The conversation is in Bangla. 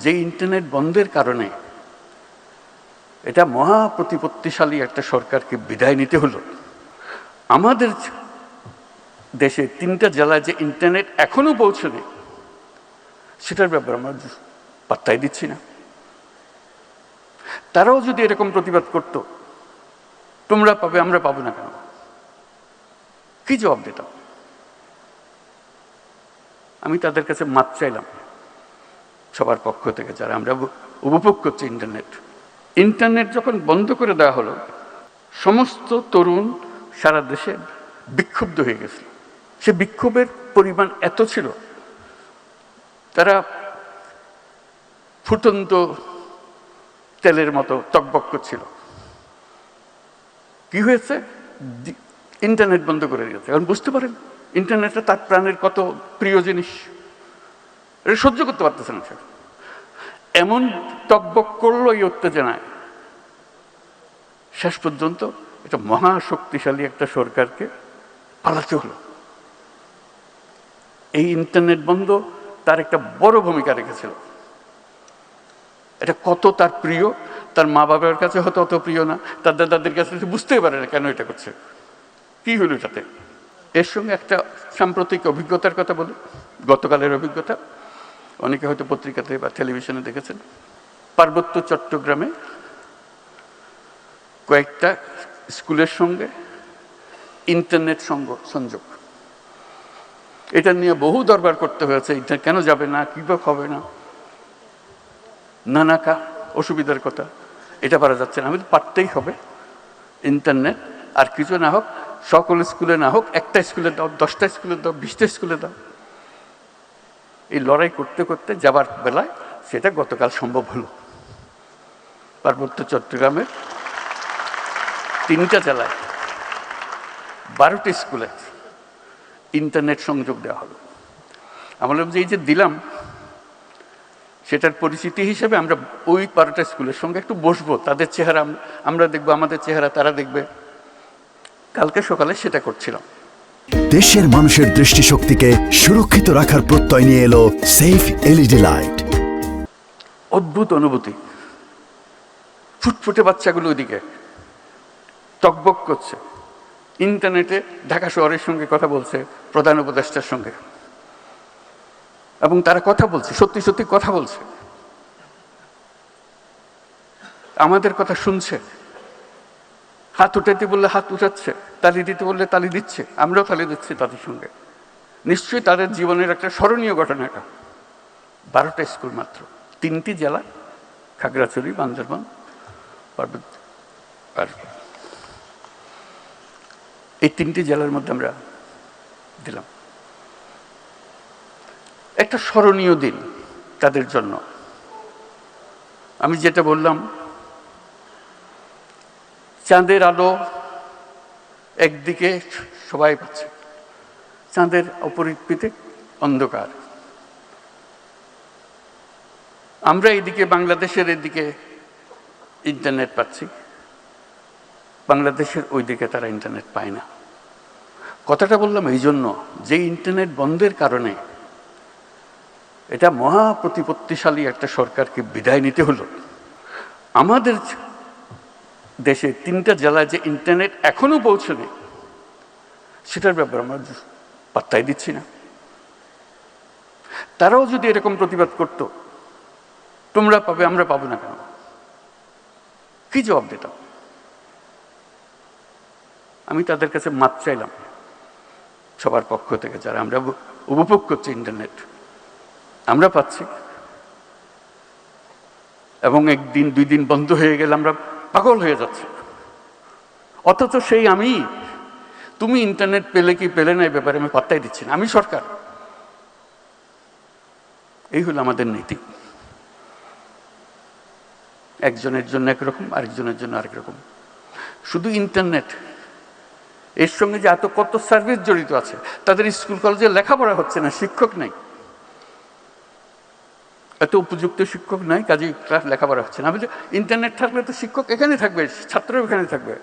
যে ইন্টারনেট বন্ধের কারণে এটা মহা প্রতিপত্তিশালী একটা সরকারকে বিদায় নিতে হলো। আমাদের দেশে তিনটা জেলায় যে ইন্টারনেট এখনও পৌঁছনে সেটার ব্যাপারে আমরা পাত্তাই দিচ্ছি না। তারাও যদি এরকম প্রতিবাদ করত, তোমরা পাবে, আমরা পাবো না কেন? কি জবাব দিতাম? আমি তাদের কাছে মাপ চাইলাম। সবার পক্ষ থেকে যারা আমরা উপভোগ করছি ইন্টারনেট ইন্টারনেট যখন বন্ধ করে দেওয়া হলো, সমস্ত তরুণ সারা দেশে বিক্ষুব্ধ হয়ে গেছে। সে বিক্ষোভের পরিমাণ এত ছিল, তারা ফুটন্ত তেলের মতো টকবক করছিল। কি হয়েছে? ইন্টারনেট বন্ধ করে দিয়েছে। এখন বুঝতে পারেন ইন্টারনেটটা তার প্রাণের কত প্রিয় জিনিস। এটা সহ্য করতে পারতেছে না এমন টকবক করল এই উত্তেজনায়। শেষ পর্যন্ত এটা মহা শক্তিশালী একটা সরকারকে পালাতে হলো। এই ইন্টারনেট বন্ধ তার একটা বড় ভূমিকা রেখেছিল। এটা কত তার প্রিয়, তার মা বাবার কাছে হয়তো অত প্রিয় না, তার দাদাদের কাছে বুঝতেই পারে না কেন এটা করছে। কি হলো এটাতে? এর সঙ্গে একটা সাম্প্রতিক অভিজ্ঞতার কথা বলি। গতকালের অভিজ্ঞতা অনেকে হয়তো পত্রিকাতে বা টেলিভিশনে দেখেছেন। পার্বত্য চট্টগ্রামে কয়েকটা স্কুলের সঙ্গে ইন্টারনেট সংযোগ। এটা নিয়ে বহু দরবার করতে হয়েছে, এটা কেন যাবে না কীভাবে হবে না, নানা কা অসুবিধার কথা এটা পারা যাচ্ছে না। আমি তো পারতেই হবে ইন্টারনেট, আর কিছু না হোক, সকল স্কুলে না হোক, একটা স্কুলে দাও, দশটা স্কুলে দাও, বিশটা স্কুলে দাও। এই লড়াই করতে করতে যাবার বেলায় সেটা গতকাল সম্ভব হলো। পার্বত্য চট্টগ্রামে তিনটা জেলায় বারোটি স্কুলে ইন্টারনেট সংযোগ দেওয়া হলো। আমরা যে এই যে দিলাম, সেটার পরিচিতি হিসেবে আমরা ওই বারোটা স্কুলের সঙ্গে একটু বসবো, তাদের চেহারা আমরা দেখব, আমাদের চেহারা, তারা দেখবে। কালকে সকালে সেটা করছিলাম। দেশের মানুষের দৃষ্টিশক্তিকে সুরক্ষিত রাখার প্রত্যয় নিয়ে এলো সেফ এলইডি লাইট অদ্ভুত অনুভূতি। ফুটফুটে বাচ্চাগুলো ওইদিকে টকবক করছে। ইন্টারনেটে ঢাকা শহরের সঙ্গে কথা বলছে প্রধান উপদেষ্টার সঙ্গে। এবং তারা কথা বলছে, সত্যি সত্যি কথা বলছে। আমাদের কথা শুনছে। হাত উঠাইতে বললে হাত উঠাচ্ছে, তালি দিতে বললে তালি দিচ্ছে, আমরাও তালি দিচ্ছি তাদের সঙ্গে। নিশ্চয়ই তাদের জীবনের একটা স্মরণীয় ঘটনা এটা। বারোটা স্কুল মাত্র, তিনটি জেলা, খাগড়াছড়ি, বান্দরবান আর এই তিনটি জেলার মধ্যে আমরা দিলাম। একটা স্মরণীয় দিন তাদের জন্য। আমি যেটা বললাম চাঁদের আলো একদিকে সবাই পাচ্ছে। চাঁদের অপরিপিতে অন্ধকার। আমরা এদিকে বাংলাদেশের এদিকে ইন্টারনেট পাচ্ছি। বাংলাদেশের ওইদিকে তারা ইন্টারনেট পায় না। কথাটা বললাম এই জন্য যে ইন্টারনেট বন্ধের কারণে এটা মহা প্রতিপত্তিশালী একটা সরকারকে বিদায় নিতে হলো। আমাদের দেশে তিনটা জেলায় যে ইন্টারনেট এখনও পৌঁছনে সেটার ব্যাপারে আমরা পাত্তাই দিচ্ছি না। তারাও যদি এরকম প্রতিবাদ করতো, তোমরা পাবে, আমরা পাবো না কেন? কি জবাব দিতাম? আমি তাদের কাছে মাপ চাইলাম, সবার পক্ষ থেকে যারা আমরা উপভোগ করছি ইন্টারনেট আমরা পাচ্ছি। এবং একদিন, দুই দিন বন্ধ হয়ে গেলে আমরা পাগল হয়ে যাচ্ছে। অথচ সেই আমি, তুমি ইন্টারনেট পেলে কি পেলে না, এই ব্যাপারে আমি পাত্তাই দিচ্ছি না। আমি সরকার। এই হলো আমাদের নীতি। একজনের জন্য একরকম, আরেকজনের জন্য আরেক রকম শুধু ইন্টারনেট এর সঙ্গে যে এত কত সার্ভিস জড়িত আছে, তাদের স্কুল কলেজে লেখাপড়া হচ্ছে না, শিক্ষক নেই। এত উপযুক্ত শিক্ষক নাই কাজে ক্লাস লেখাপড়া হচ্ছে না। আমি ইন্টারনেট থাকলে তো শিক্ষক এখানে থাকবে ছাত্র এখানে থাকবে।